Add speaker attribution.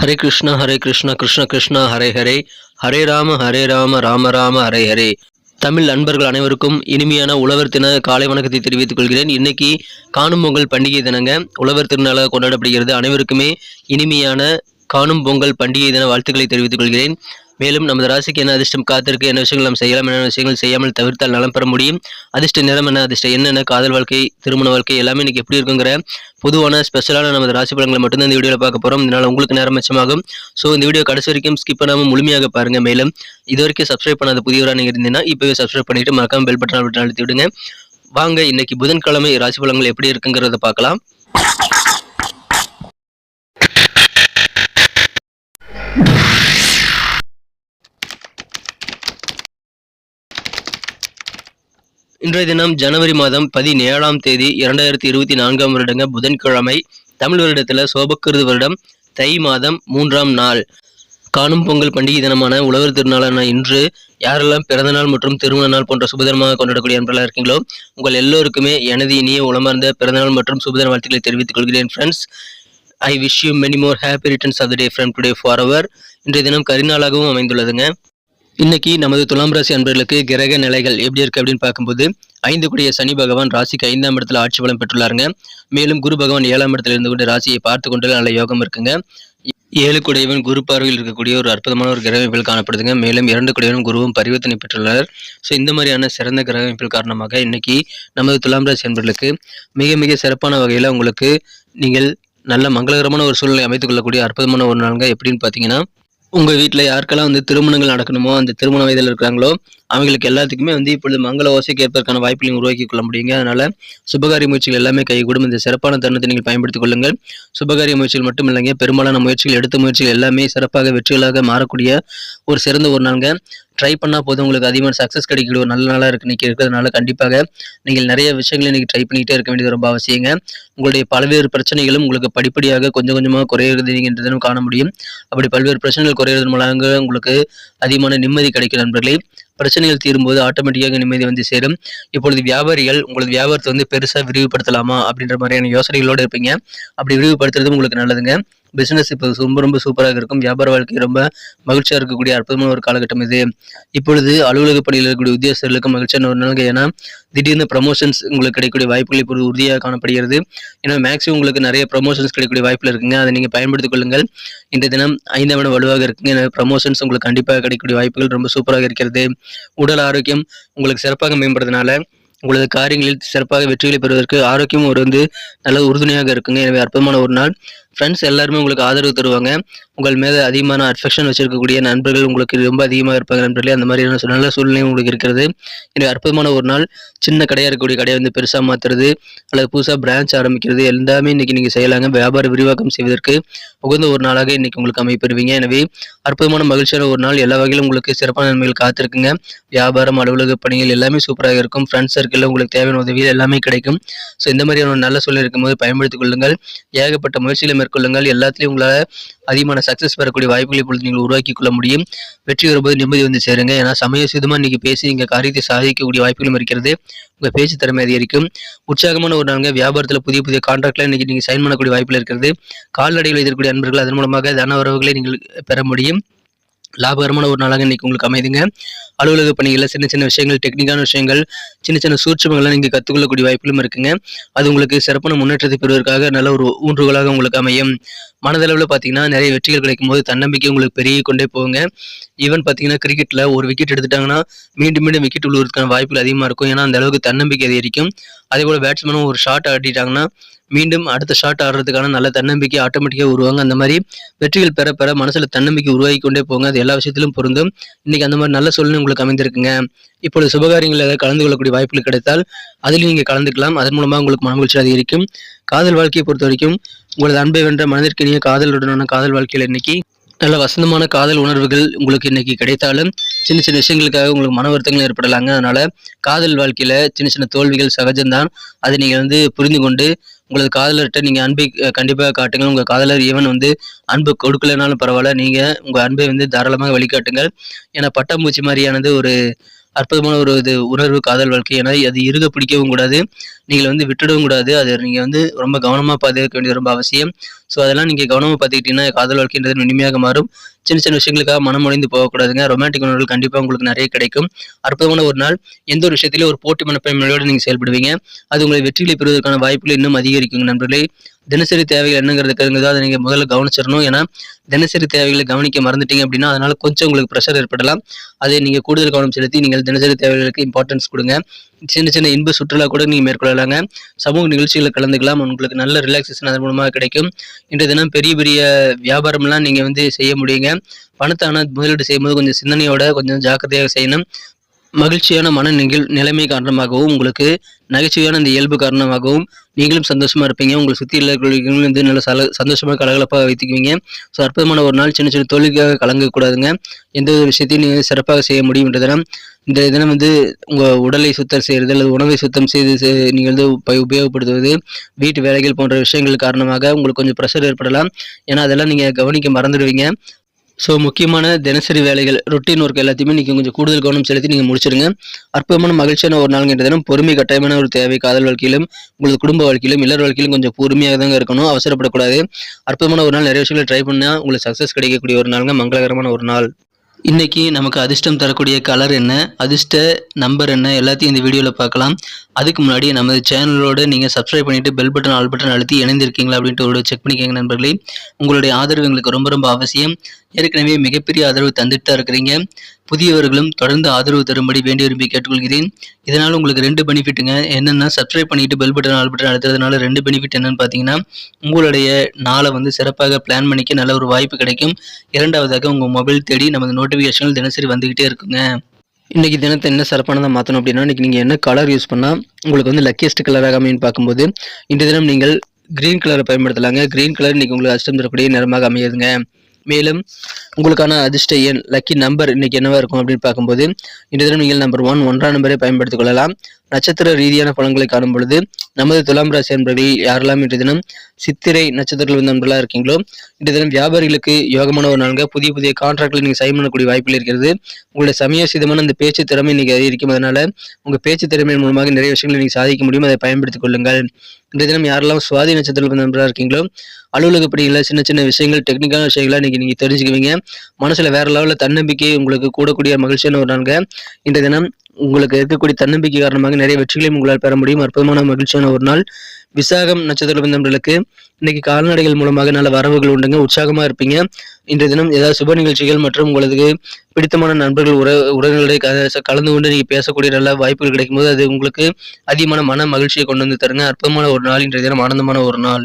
Speaker 1: ஹரே கிருஷ்ணா ஹரே கிருஷ்ண கிருஷ்ண கிருஷ்ண ஹரே ஹரே. ஹரே ராம ஹரே ராம ராம ராம ஹரே ஹரே. தமிழ் நண்பர்கள் அனைவருக்கும் இனிமையான உழவர் தின காலை வணக்கத்தை தெரிவித்துக் கொள்கிறேன். இன்னைக்கு காணும் பொங்கல் பண்டிகை தினங்க உழவர் திருநாளாக கொண்டாடப்படுகிறது. அனைவருக்குமே இனிமையான காணும் பொங்கல் பண்டிகை தின வாழ்த்துக்களை தெரிவித்துக் கொள்கிறேன். மேலும் நமது ராசிக்கு என்ன அதிர்ஷ்டம் காத்திருக்கு என்ன விஷயங்கள் நாம் செய்யலாம் என்ன விஷயங்கள் செய்யாமல் தவிர்த்தால் நலம் பெற முடியும். அதிர்ஷ்ட நிறம் என்ன அதிர்ஷ்டம் என்னென்ன காதல் வாழ்க்கை திருமண வாழ்க்கை எல்லாமே இன்னைக்கு எப்படி இருக்குங்கிற பொதுவான ஸ்பெஷலான நமது ராசி பலன்களை மட்டும்தான் இந்த வீடியோவில் பார்க்க போகிறோம் இதனால் உங்களுக்கு நேரம் மிச்சமாகும். ஸோ இந்த வீடியோ கடைசி வரைக்கும் ஸ்கிப் பண்ணாமல் முழுமையாக பாருங்கள் மேலும் இது வரைக்கும் சப்ஸ்கிரைப் பண்ணாத புதியவராக நீங்கள் இருந்தீங்கன்னா இப்போவே சப்ஸ்கிரைப் பண்ணிட்டு மறக்காம பெல் பட்டன் பட்டன் அழுத்தி விடுங்க. வாங்க இன்னைக்கு புதன்கிழமை ராசி பலன்கள் எப்படி இருக்குங்கிறத பார்க்கலாம். இன்றைய தினம் ஜனவரி மாதம் பதினேழாம் தேதி இரண்டாயிரத்தி இருபத்தி நான்காம் வருடங்க புதன்கிழமை தமிழ் வருடத்தில் சோபக்கிருது வருடம் தை மாதம் மூன்றாம் நாள். காணும் பொங்கல் பண்டிகை தினமான உழவர் திருநாளான இன்று யாரெல்லாம் பிறந்தநாள் மற்றும் திருமண நாள் போன்ற சுபதினமாக கொண்டாடக்கூடிய அன்பர்களாக இருக்கீங்களோ உங்கள் எல்லோருக்குமே எனது இனிய உளமார்ந்த பிறந்தநாள் மற்றும் சுபதின வாழ்த்துக்களை தெரிவித்துக் கொள்கிறேன் friends I wish you many more happy returns of the day from today for our இன்றைய தினம் கரிநாளாகவும் அமைந்துள்ளதுங்க. இன்னைக்கு நமது துலாம் ராசி அன்பர்களுக்கு கிரக நிலைகள் எப்படி இருக்கு அப்படின்னு பார்க்கும்போது ஐந்து கூடிய சனி பகவான் ராசிக்கு ஐந்தாம் இடத்துல ஆட்சி பலம் பெற்றுள்ளாருங்க. மேலும் குரு பகவான் ஏழாம் இடத்துல இருந்து கொண்டு ராசியை பார்த்து கொண்டு நல்ல யோகம் இருக்குங்க. ஏழு குடையவன் குரு பார்வையில் இருக்கக்கூடிய ஒரு அற்புதமான ஒரு கிரக அமைப்பில் காணப்படுதுங்க. மேலும் இரண்டு குடையவன் குருவும் பரிவர்த்தனை பெற்றுள்ளனர் ஸோ இந்த மாதிரியான சிறந்த கிரக அமைப்பில் காரணமாக இன்னைக்கு நமது துலாம் ராசி அன்பர்களுக்கு மிக மிக சிறப்பான வகையில் உங்களுக்கு நீங்கள் நல்ல மங்களகரமான ஒரு சூழ்நிலை அமைத்துக் கொள்ளக்கூடிய அற்புதமான ஒரு நாளுங்க. எப்படின்னு பார்த்தீங்கன்னா உங்கள் வீட்டில் யாருக்கெல்லாம் வந்து திருமணங்கள் நடக்கணுமோ அந்த திருமண வயதில் இருக்கிறாங்களோ அவங்களுக்கு எல்லாத்துக்குமே வந்து இப்பொழுது மங்கள ஓசைக்கு ஏற்பதற்கான நீங்கள் உருவாக்கி கொள்ள முடியுங்க. அதனால சுபகாரிய முயற்சிகள் எல்லாமே கைகூடும். இந்த சிறப்பான தருணத்தை நீங்கள் பயன்படுத்திக் கொள்ளுங்கள். சுபகாரிய முயற்சிகள் மட்டும் இல்லைங்க. பெரும்பாலான முயற்சிகள் எடுத்த முயற்சிகள் எல்லாமே சிறப்பாக வெற்றிகளாக மாறக்கூடிய ஒரு சிறந்த ஒரு நாளுங்க. ட்ரை பண்ணால் போதும். உங்களுக்கு அதிகமான சக்ஸஸ் கிடைக்கக்கூடிய ஒரு நல்ல நாளாக இருக்கு. இன்னைக்கு இருக்கிறதுனால கண்டிப்பாக நீங்கள் நிறைய விஷயங்களை இன்றைக்கி ட்ரை பண்ணிக்கிட்டே இருக்க வேண்டியது ரொம்ப அவசியங்க. உங்களுடைய பல்வேறு பிரச்சனைகளும் உங்களுக்கு படிப்படியாக கொஞ்சம் கொஞ்சமாக குறையிறது நீங்கள் காண முடியும். அப்படி பல்வேறு பிரச்சனைகள் குறையிறது மூலமாக உங்களுக்கு அதிகமான நிம்மதி கிடைக்கும் நண்பர்களே. பிரச்சனைகள் தீரும்போது ஆட்டோமேட்டிக்காக நிம்மதி வந்து சேரும். இப்பொழுது வியாபாரிகள் உங்களது வியாபாரத்தை வந்து பெருசாக விரிவுபடுத்தலாமா அப்படின்ற மாதிரியான யோசனைகளோடு இருப்பீங்க. அப்படி விரிவுபடுத்துறது உங்களுக்கு நல்லதுங்க. பிஸ்னஸ் இப்போ ரொம்ப ரொம்ப சூப்பராக இருக்கும். வியாபார வாழ்க்கை ரொம்ப மகிழ்ச்சியாக இருக்கக்கூடிய அற்புதமான ஒரு காலகட்டம் இது. இப்பொழுது அலுவலக பணியில் இருக்கக்கூடிய உத்தியோகஸ்தர்களுக்கு மகிழ்ச்சியான ஒரு நாள் ஏன்னா திடீர்னு ப்ரமோஷன்ஸ் உங்களுக்கு கிடைக்கக்கூடிய வாய்ப்புகள் இப்பொழுது உறுதியாக காணப்படுகிறது. ஏன்னா மேக்ஸிமம் உங்களுக்கு நிறைய ப்ரமோஷன்ஸ் கிடைக்கக்கூடிய வாய்ப்பில் இருக்குங்க. அதை நீங்கள் பயன்படுத்திக் கொள்ளுங்கள். இந்த தினம் ஐந்தாம் இடம் வலுவாக இருக்குங்க. எனவே ப்ரமோஷன்ஸ் உங்களுக்கு கண்டிப்பாக கிடைக்கக்கூடிய வாய்ப்புகள் ரொம்ப சூப்பராக இருக்கிறது. உடல் ஆரோக்கியம் உங்களுக்கு சிறப்பாக மேம்படுறதுனால உங்களது காரியங்களில் சிறப்பாக வெற்றிகளை பெறுவதற்கு ஆரோக்கியம் ஒரு வந்து நல்ல உறுதுணையாக இருக்குங்க. எனவே அற்புதமான ஒரு நாள். ஃப்ரெண்ட்ஸ் எல்லாருமே உங்களுக்கு ஆதரவு தருவாங்க. உங்கள் மேலே அதிகமான அட்ஃபெக்ஷன் வச்சிருக்கக்கூடிய நண்பர்கள் உங்களுக்கு ரொம்ப அதிகமாக இருப்பாங்க நண்பர்களே அந்த மாதிரியான நல்ல சூழ்நிலை உங்களுக்கு இருக்கிறது. எனவே அற்புதமான ஒரு நாள் சின்ன கடையாக இருக்கக்கூடிய கடையை வந்து பெருசாக மாற்றுறது அல்லது புதுசாக பிரான்ச் ஆரம்பிக்கிறது எல்லாமே இன்னைக்கு நீங்கள் செய்யலாங்க. வியாபார விரிவாக்கம் செய்வதற்கு உகந்த ஒரு நாளாக இன்றைக்கி உங்களுக்கு அமைப்பெறுவீங்க எனவே அற்புதமான மகிழ்ச்சியான ஒரு நாள். எல்லா வகையிலும் உங்களுக்கு சிறப்பான நன்மைகள் காத்திருக்குங்க. வியாபாரம் அலுவலக பணிகள் எல்லாமே சூப்பராக இருக்கும். ஃப்ரெண்ட்ஸ் சர்க்கிளில் உங்களுக்கு தேவையான உதவிகள் எல்லாமே கிடைக்கும். ஸோ இந்த மாதிரியான ஒரு நல்ல சூழ்நிலை இருக்கும்போது பயன்படுத்திக் கொள்ளுங்கள். ஏகப்பட்ட முயற்சியில் மேற்கொள்ளுங்கள். எல்லாத்துலேயும் உங்களால் அதிகமான சக்ஸஸ் பெறக்கூடிய வாய்ப்புகளை பொழுது நீங்கள் உருவாக்கி கொள்ள முடியும். வெற்றி வரும்போது நிம்மதி வந்து சேருங்க. ஏன்னா சமய சுதமாக இன்னைக்கு பேசி நீங்கள் காரியத்தை சாதிக்கக்கூடிய வாய்ப்புகளும் இருக்கிறது. உங்கள் பேச்சு திறமை அதிகரிக்கும். உற்சாகமான ஒரு நாங்கள் வியாபாரத்தில் புதிய புதிய கான்ட்ராக்டில் இன்னைக்கு நீங்கள் சைன் பண்ணக்கூடிய வாய்ப்புகள் இருக்கிறது. கால்நடைகள் எதிர்க்கூடிய அன்பர்கள் அதன் மூலமாக தன உறவுகளை நீங்கள் பெற முடியும். லாபகரமான ஒரு நாளாக இன்னைக்கு உங்களுக்கு அமைதுங்க. அலுவலக பணிகளில் சின்ன சின்ன விஷயங்கள் டெக்னிக்கான விஷயங்கள் சின்ன சின்ன சூட்சமங்கள்லாம் நீங்கள் கற்றுக்கொள்ளக்கூடிய வாய்ப்புகளும் இருக்குங்க. அது உங்களுக்கு சிறப்பான முன்னேற்றத்தை பெறுவதற்காக நல்ல ஒரு ஊன்றுகோலாக உங்களுக்கு அமையும். மனதளவில் பார்த்தீங்கன்னா நிறைய வெற்றிகள் கிடைக்கும் போது தன்னம்பிக்கை உங்களுக்கு பெருகி கொண்டே போகுங்க. ஈவன் பார்த்தீங்கன்னா கிரிக்கெட்டில் ஒரு விக்கெட் எடுத்துட்டாங்கன்னா மீண்டும் மீண்டும் விக்கெட் விழுவதற்கான வாய்ப்புகள் அதிகமாக இருக்கும். ஏன்னா அந்த அளவுக்கு தன்னம்பிக்கை அதிகரிக்கும். அதே போல் பேட்ஸ்மேனும் ஒரு ஷாட் ஆடிட்டாங்கன்னா மீண்டும் அடுத்த ஷாட் ஆடுறதுக்கான நல்ல தன்னம்பிக்கை ஆட்டோமேட்டிக்காக உருவாங்க. அந்த மாதிரி வெற்றிகள் பெற பெற மனசில் தன்னம்பிக்கை உருவாகி கொண்டே போங்க. அது எல்லா விஷயத்திலும் பொருந்தும். இன்னைக்கு அந்த மாதிரி நல்ல சூழ்நிலை உங்களுக்கு அமைந்திருக்குங்க. இப்பொழுது சுபகாரியங்களில் ஏதாவது கலந்து கொள்ளக்கூடிய வாய்ப்புகள் கிடைத்தால் அதில் நீங்கள் கலந்துக்கலாம். அதன் மூலமாக உங்களுக்கு மனமகிழ்ச்சி அதிகரிக்கும். காதல் வாழ்க்கையை பொறுத்த வரைக்கும் உங்களது அன்பை வென்ற மனதிற்கினிய காதலுடனான காதல் வாழ்க்கையில் இன்னைக்கு நல்ல வசந்தமான காதல் உணர்வுகள் உங்களுக்கு இன்னைக்கு கிடைத்தாலும் சின்ன சின்ன விஷயங்களுக்காக உங்களுக்கு மன வருத்தங்கள் ஏற்படலாங்க. அதனால காதல் வாழ்க்கையில சின்ன சின்ன தோல்விகள் சகஜம்தான். அதை நீங்க வந்து புரிந்து கொண்டு உங்களது காதலர்கிட்ட நீங்க அன்பை கண்டிப்பாக காட்டுங்கள். உங்க காதலர் ஈவன் வந்து அன்பு கொடுக்கலனாலும் பரவாயில்ல. நீங்க உங்க அன்பை வந்து தாராளமாக வழிகாட்டுங்கள். ஏன்னா பட்டாம்பூச்சி மாதிரியானது ஒரு அற்புதமான ஒரு இது உணர்வு காதல் வாழ்க்கை. ஏன்னா அது இருக பிடிக்கவும் கூடாது. நீங்கள் வந்து விட்டுடவும் கூடாது. அதை நீங்கள் வந்து ரொம்ப கவனமாக பாதுகாக்க வேண்டியது ரொம்ப அவசியம். ஸோ அதெல்லாம் நீங்கள் கவனமாக பார்த்துக்கிட்டீங்கன்னா காதல் வாழ்க்கைன்றது இனிமையாக மாறும். சின்ன சின்ன விஷயங்களுக்காக மனம் உடைந்து போகக்கூடாதுங்க. ரொமான்டிக் உணர்வுகள் கண்டிப்பாக உங்களுக்கு நிறைய கிடைக்கும். அற்புதமான ஒரு நாள். எந்த ஒரு விஷயத்திலும் ஒரு போட்டி மனப்பான்மையோடு நீங்கள் செயல்படுவீங்க. அது உங்களை வெற்றிகளை பெறுவதற்கான வாய்ப்புகள் இன்னும் அதிகரிக்கும் நண்பர்களே. தினசரி தேவைகள் என்னங்கிறதுக்கு அதை நீங்கள் முதல்ல கவனிச்சிடணும். ஏன்னா தினசரி தேவைகளை கவனிக்க மறந்துட்டீங்க அப்படின்னா அதனால கொஞ்சம் உங்களுக்கு ப்ரெஷர் ஏற்படலாம். அதை நீங்கள் கூடுதல் கவனம் செலுத்தி நீங்கள் தினசரி தேவைகளுக்கு இம்பார்ட்டன்ஸ் கொடுங்க. சின்ன சின்ன இன்ப சுற்றுலா கூட நீங்கள் மேற்கொள்ளலாங்க. சமூக நிகழ்ச்சிகளில் கலந்துக்கலாம். உங்களுக்கு நல்ல ரிலாக்ஸேஷன் அதன் மூலமாக கிடைக்கும். இன்றைய தினம் பெரிய பெரிய வியாபாரம்லாம் நீங்கள் வந்து செய்ய முடியுங்க. பணத்தை ஆனால் முதலீடு செய்யும்போது கொஞ்சம் சிந்தனையோட கொஞ்சம் ஜாக்கிரதையாக செய்யணும். மகிழ்ச்சியான மன நிகழ் நிலைமை காரணமாகவும் உங்களுக்கு நகைச்சுவையான இந்த இயல்பு காரணமாகவும் நீங்களும் சந்தோஷமாக இருப்பீங்க. உங்களை சுற்றி இருக்கிறவங்களும் வந்து நல்ல சல சந்தோஷமாக கலகலப்பாக வைத்துக்குவீங்க. ஸோ அற்புதமான ஒரு நாள் சின்ன சின்ன தொழிலுக்காக கலங்கக்கூடாதுங்க. எந்த ஒரு விஷயத்தையும் நீங்கள் சிறப்பாக செய்ய முடியும் என்ற இந்த தினம் வந்து உங்கள் உடலை சுத்தம் செய்கிறது அல்லது உணவை சுத்தம் செய்து நீங்கள் வந்து உபயோகப்படுத்துவது வீட்டு வேலைகள் போன்ற விஷயங்கள் காரணமாக உங்களுக்கு கொஞ்சம் ப்ரெஷர் ஏற்படலாம். ஏன்னா அதெல்லாம் நீங்கள் கவனிக்க மறந்துடுவீங்க. ஸோ முக்கியமான தினசரி வேலைகள் ரொட்டீன் ஒர்க் எல்லாத்தையுமே நீங்கள் கொஞ்சம் கூடுதல் கவனம் செலுத்தி நீங்கள் முடிச்சிருங்க. அற்புதமான மகிழ்ச்சியான ஒரு நாள் தினம் பொறுமை கட்டாயமான ஒரு தேவை காதல் வாழ்க்கையிலும் உங்களது குடும்ப வாழ்க்கையிலும் இல்லற வாழ்க்கையிலும் கொஞ்சம் பொறுமையாக தாங்க இருக்கணும் அவசரப்படக்கூடாது. அற்புதமான ஒரு நாள் நிறைய விஷயங்களை ட்ரை பண்ணால் உங்களுக்கு சக்ஸஸ் கிடைக்கக்கூடிய ஒரு நாளுங்க மங்களகரமான ஒரு நாள். இன்றைக்கி நமக்கு அதிர்ஷ்டம் தரக்கூடிய கலர் என்ன அதிர்ஷ்ட நம்பர் என்ன எல்லாத்தையும் இந்த வீடியோவில் பார்க்கலாம். அதுக்கு முன்னாடி நமது சேனலோடு நீங்கள் சப்ஸ்கிரைப் பண்ணிவிட்டு பெல் பட்டன் ஆல் பட்டன் அழுத்தி இணைந்திருக்கீங்களா அப்படின்ட்டு ஒரு செக் பண்ணிக்கோங்க நண்பர்களே. உங்களுடைய ஆதரவு எங்களுக்கு ரொம்ப ரொம்ப அவசியம். ஏற்கனவே மிகப்பெரிய ஆதரவு தந்துட்டு தான் இருக்கிறீங்க. புதியவர்களும் தொடர்ந்து ஆதரவு தரும்படி வேண்டி விரும்பி கேட்டுக்கொள்கிறேன். இதனால் உங்களுக்கு ரெண்டு பெனிஃபிட்டுங்க. என்னென்னா சப்ஸ்கிரைப் பண்ணிட்டு பெல் பட்டன் ஆல் பட்டன் அழுத்துறதுனால ரெண்டு பெனிஃபிட் என்னன்னு பார்த்தீங்கன்னா உங்களுடைய நாளை வந்து சிறப்பாக பிளான் பண்ணிக்க நல்ல ஒரு வாய்ப்பு கிடைக்கும். இரண்டாவதாக உங்கள் மொபைல் தேடி நமது நோட்டிஃபிகேஷன்கள் தினசரி வந்துக்கிட்டே இருக்குங்க. இன்றைக்கி தினத்தை என்ன சிறப்பானதாக மாற்றணும் அப்படின்னா இன்றைக்கி நீங்கள் என்ன கலர் யூஸ் பண்ணால் உங்களுக்கு வந்து லக்கியஸ்ட் கலராக அமைன்னு பார்க்கும்போது இந்த தினம் நீங்கள் க்ரீன் கலரை பயன்படுத்தலாங்க. க்ரீன் கலர் இன்றைக்கி உங்களுக்கு அஷ்டம் தரக்கூடிய நிறமாக அமையுதுங்க. மேலும் உங்களுக்கான அதிர்ஷ்ட எண் லக்கி நம்பர் இன்னைக்கு என்னவா இருக்கும் அப்படின்னு பார்க்கும்போது இந்த தினம் நீங்கள் நம்பர் ஒன் ஒன்றாம் நம்பரை பயன்படுத்திக் கொள்ளலாம். நட்சத்திர ரீதியான பலன்களை காணும் பொழுது நமது துலாம் ராசி அன்பர்கள் யாரெல்லாம் இன்றைய தினம் சித்திரை நட்சத்திரங்கள் வந்த நண்பர்களாக இருக்கீங்களோ இன்றைய தினம் வியாபாரிகளுக்கு யோகமான ஒரு நான்கு புதிய புதிய கான்ட்ராக்ட்களை நீங்கள் சைன் பண்ணக்கூடிய வாய்ப்புகள் இருக்கிறது. உங்களுடைய சமயோசிதமான அந்த பேச்சு திறமை இன்னைக்கு அதிகரிக்கும். அதனால உங்கள் பேச்சு திறமையின் மூலமாக நிறைய விஷயங்களை நீங்கள் சாதிக்க முடியும். அதை பயன்படுத்திக் கொள்ளுங்கள். இன்றைய தினம் யாரெல்லாம் சுவாதி நட்சத்திரத்தில் நண்பராக இருக்கீங்களோ அலுவலக பணிகளில் சின்ன சின்ன விஷயங்கள் டெக்னிக்கான விஷயங்களாக இன்னைக்கு நீங்கள் தெரிஞ்சுக்குவீங்க. மனசில் வேறு லெவலில் தன்னம்பிக்கை உங்களுக்கு கூடக்கூடிய மகிழ்ச்சியான ஒரு நான்கு இன்றைய தினம் உங்களுக்கு இருக்கக்கூடிய தன்னம்பிக்கை காரணமாக நிறைய வெற்றிகளையும் உங்களால் பெற முடியும். அற்புதமான மகிழ்ச்சியான ஒரு நாள். விசாகம் நட்சத்திர பந்தங்களுக்கு இன்னைக்கு கால்நடைகள் மூலமாக நல்ல வரவுகள் உண்டுங்க. உற்சாகமா இருப்பீங்க. இன்றைய தினம் ஏதாவது சுப நிகழ்ச்சிகள் மற்றும் உங்களுக்கு பிடித்தமான நண்பர்கள் உற உறவுகளை கலந்து கொண்டு நீங்க பேசக்கூடிய நல்ல வாய்ப்புகள் கிடைக்கும் போது அது உங்களுக்கு அதிகமான மன மகிழ்ச்சியை கொண்டு வந்து தருங்க. அற்புதமான ஒரு நாள். இன்றைய தினம் ஆனந்தமான ஒரு நாள்.